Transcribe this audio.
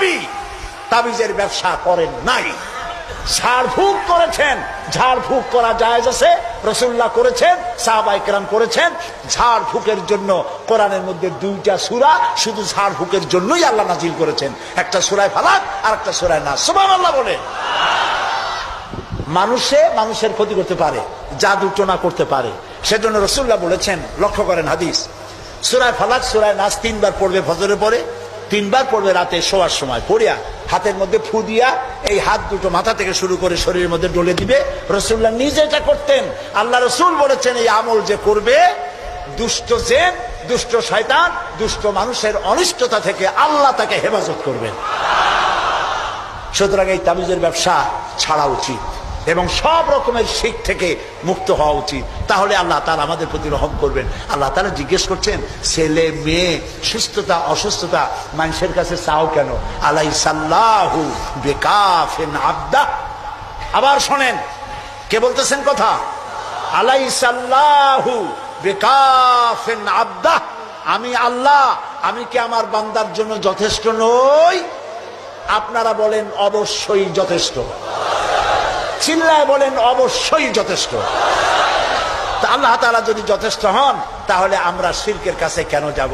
নবী তাবিজের ব্যবসা করেন নাই। ঝাড়ফুঁক করেছেন ঝাড়ফুঁক করা জায়েজ আছে রসুল্লাহ করেছেন সাহাবাইকরাম করেছেন। ঝাড়ফুঁকের জন্য কোরআনের মধ্যে দুইটা সুরা, শুধু ঝাড়ফুঁকের জন্যই আল্লাহ নাজিল করেছেন। একটা সুরায় ফালাক আর একটা সুরায় না সুবান আল্লাহ বলেন মানুষে মানুষের ক্ষতি করতে পারে, জাদু টোনা করতে পারে। সেজন্য রসুল্লাহ বলেছেন, লক্ষ্য করেন হাদিস। সুরায় ফালাক, সুরায় নাচ তিনবার পড়বে ফজরের পরে তিনবার পড়বে রাতে শোয়ার সময়। পড়িয়া হাতের মধ্যে ফু দিয়া এই হাত দুটো মাথা থেকে শুরু করে শরীরের মধ্যে ডলে দিবে। রসুল্লাহ নিজে এটা করতেন। আল্লাহ রসুল বলেছেন, এই আমল যে করবে, দুষ্ট জেন, দুষ্ট শয়তান, দুষ্ট মানুষের অনিষ্টতা থেকে আল্লাহ তাকে হেফাজত করবেন। সুতরাং এই তাবিজের ব্যবসা ছাড়া উচিত। এবং সব রকমের শিখ থেকে মুক্ত হওয়া উচিত। তাহলে আল্লাহ তার আমাদের প্রতি রহম করবেন। আল্লাহ তারা জিজ্ঞেস করছেন, ছেলে, মেয়ে, সুস্থতা, অসুস্থতা, মানুষের কাছে চাও কেন? আলাই সাল্লাহু বেকাফেন আবদা। আবার শোনেন, কে বলতেছেন কথা? আলাই সাল্লাহু বেকাফেন আবদা। আমি আল্লাহ, আমি কি আমার বান্দার জন্য যথেষ্ট নই? আপনারা বলেন, অবশ্যই যথেষ্ট। চিল্লায় বলেন, অবশ্যই যথেষ্ট। আল্লাহ তালা যদি যথেষ্ট হন, তাহলে আমরা শিল্পের কাছে কেন যাব?